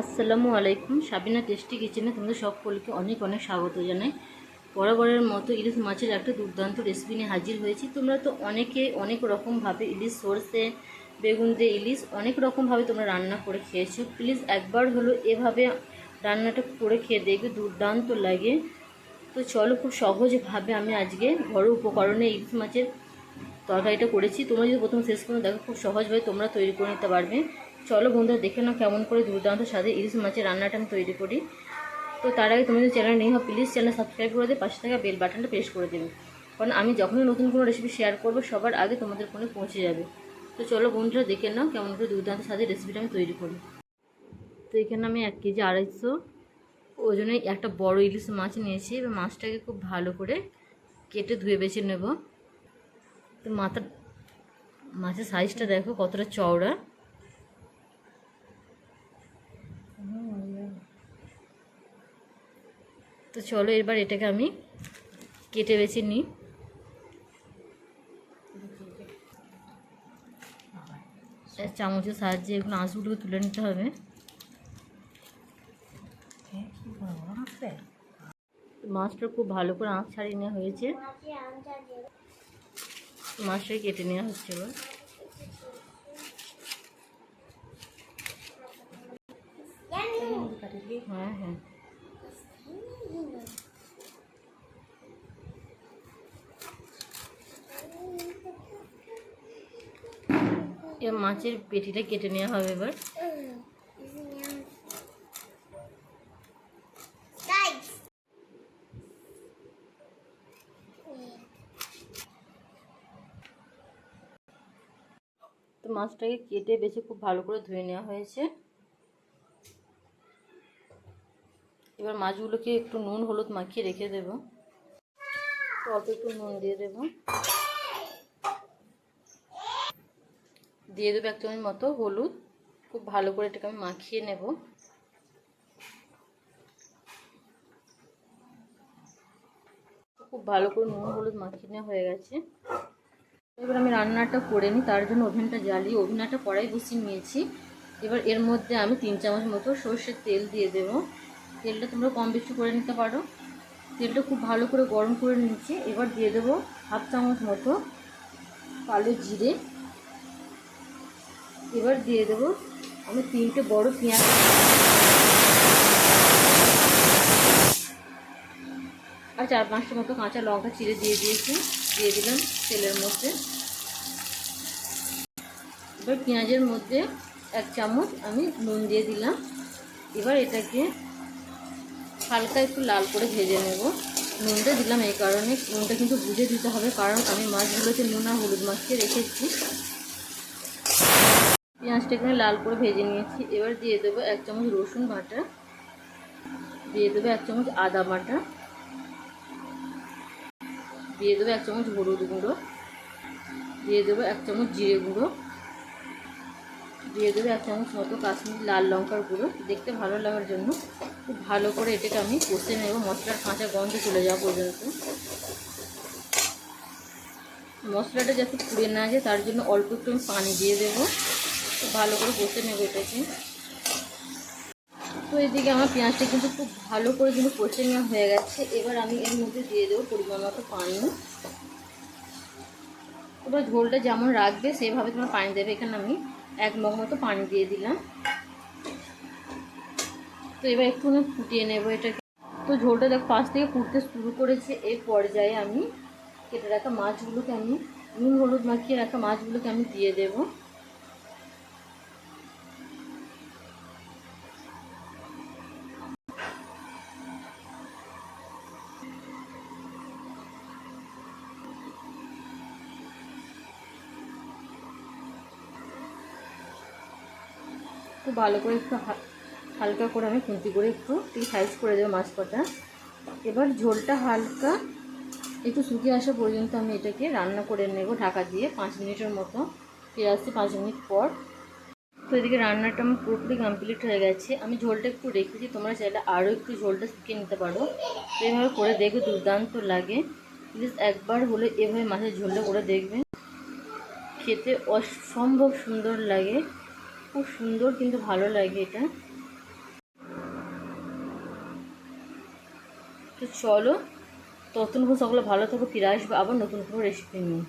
আসসালামু আলাইকুম। সাবিনা টেস্টি কিচেনে তোমাদের সকলকে অনেক অনেক স্বাগত জানাই। বরাবরের মতো ইলিশ মাছের একটা দুর্দান্ত রেসিপি নিয়ে হাজির হয়েছি। তোমরা তো অনেকে অনেক রকমভাবে ইলিশ সর্ষে, বেগুন দিয়ে ইলিশ অনেক রকমভাবে তোমরা রান্না করে খেয়েছো। প্লিজ একবার হলো এভাবে রান্নাটা করে খেয়ে দেখবে, দুর্দান্ত লাগে। তো চলো খুব সহজভাবে আমি আজকে ঘরোয়া উপকরণে ইলিশ মাছের তরকারিটা করেছি। তোমরা যদি প্রথম শেষ পর্যন্ত দেখো, খুব সহজভাবে তোমরা তৈরি করে নিতে পারবে। চলো বন্ধুরা দেখে নাও কেমন করে দুর্দান্ত স্বাদে ইলিশ মাছের রান্নাটা আমি তৈরি করি। তো তার আগে তুমি যদি চ্যানেল নেই প্লিজ চ্যানেল সাবস্ক্রাইব করে দেবে পাশে থাকা বেল বাটনটা প্রেস করে দেবে। কারণ আমি যখনই নতুন কোনো রেসিপি শেয়ার করব, সবার আগে তোমাদের ফোনে পৌঁছে যাবে। তো চলো বন্ধুরা দেখে নাও কেমন করে দুর্দান্ত স্বাদের রেসিপিটা আমি তৈরি করি। তো এখানে আমি এক কেজি আড়াইশো ওজনে একটা বড় ইলিশ মাছ নিয়েছি। এবার মাছটাকে খুব ভালো করে কেটে ধুয়ে বেছে নেব। তো মাথা মাছের সাইজটা দেখো কতটা চওড়া। তো চলো এবার এটাকে আমি কেটে বেছে নিই। চামচের সাহায্যে এগুলো আঁশগুলোকে তুলে নিতে হবে। মাছটা খুব ভালো করে আঁশ ছাড়িয়ে নেওয়া হয়েছে। মাছটাকে কেটে নেওয়া হচ্ছে এবার। হ্যাঁ হ্যাঁ। মাছের পেটিটা কেটে নেওয়া হবে এবার। তো মাছটাকে কেটে বেছে খুব ভালো করে ধুয়ে নেওয়া হয়েছে। এবার মাছগুলোকে একটু নুন, হলুদ মাখিয়ে রেখে দেব। অল্প একটু নুন দিয়ে দেব। দিয়ে দেবো এক চামচ মতো হলুদ। খুব ভালো করে এটাকে আমি মাখিয়ে নেব। খুব ভালো করে নুন, হলুদ মাখিয়ে নেওয়া হয়ে গেছে। এবার আমি রান্নাটা করে নিই, তার জন্য ওভেনটা জ্বালিয়ে। ওভেনটা কড়াই বসিয়ে নিয়েছি। এবার এর মধ্যে আমি তিন চামচ মতো সর্ষের তেল দিয়ে দেব। তেলটা তোমরা কম বেশি করে নিতে পারো। তেলটা খুব ভালো করে গরম করে নিচ্ছি এবার দিয়ে দেবো হাফ চামচ মতো কালো জিরে। এবার দিয়ে দেবো আমি তিনটে বড় পেঁয়াজ। আর চার পাঁচটা মতো কাঁচা লঙ্কা চিড়ে দিয়ে দিয়েছি। দিয়ে দিলাম তেলের মধ্যে। এবার পেঁয়াজের মধ্যে এক চামচ আমি নুন দিয়ে দিলাম। এবার এটাকে হালকা একটু লাল করে ভেজে নেব। নুনটা দিলাম এই কারণে। নুনটা কিন্তু বুঝে দিতে হবে, কারণ আমি মাছগুলোতে নুন আর হলুদ মাখিয়ে রেখেছি। পেঁয়াজটা এখানে লাল করে ভেজে নিয়েছি। এবার দিয়ে দেবো এক চামচ রসুন বাটা। দিয়ে দেবো এক চামচ আদা বাটা। দিয়ে দেবো এক চামচ হলুদ গুঁড়ো। দিয়ে দেবো এক চামচ জিরে গুঁড়ো। দিয়ে দেবো এক চামচ মতো কাশ্মীর লাল লঙ্কার গুঁড়ো। দেখতে ভালো লাগার জন্য খুব ভালো করে এটাকে আমি কষে নেব। মশলার কাঁচা গন্ধ চলে যাওয়া পর্যন্ত। মশলাটা যাতে পুড়ে না যায়, তার জন্য অল্প একটু আমি পানি দিয়ে দেবো। ভালো করে কষে নেব এটাকে তো এদিকে আমার পেঁয়াজটা কিন্তু খুব ভালো করে কিন্তু কষে নেওয়া হয়ে গেছে। এবার আমি এর মধ্যে দিয়ে দেবো পরিমাণ মতো পানি। এবার ঝোলটা যেমন রাখবে, সেইভাবে তোমার পানি দেবে। এখানে আমি এক মগ মতো পানি দিয়ে দিলাম। তো এবার একটু ফুটিয়ে নেব এটাকে। তো ঝোলটা দেখ পাশ থেকে ফুটতে শুরু করেছে। এই পর্যায়ে আমি কেটে রাখা মাছগুলোকে আমি নুন, হলুদ মাখিয়ে রাখা মাছগুলোকে আমি দিয়ে দেবো। খুব ভালো করে একটু হালকা করে আমি খুন্তি করে একটু সাইজ করে দেবো মাছ কটা এবার ঝোলটা হালকা একটু শুকিয়ে আসা পর্যন্ত আমি এটাকে রান্না করে নেব ঢাকা দিয়ে পাঁচ মিনিটের মতো। ফিরে আসছি পাঁচ মিনিট পর। তো এদিকে রান্নাটা আমার পুরোপুরি কমপ্লিট হয়ে গেছে। আমি ঝোলটা একটু রেখেছি, তোমরা চাইলে আরও একটু ঝোলটা শুকিয়ে নিতে পারো। তো এভাবে করে দেখবে দুর্দান্ত লাগে। প্লিজ একবার হলে এভাবে মাছের ঝোলটা করে দেখবে। খেতে অসম্ভব সুন্দর লাগে। খুব সুন্দর কিন্তু ভালো লাগে এটা। তো চলো, ততক্ষণ সকলে ভালো থাকো, ফিরে আসব আবার নতুন কোনো রেসিপি নিয়ে।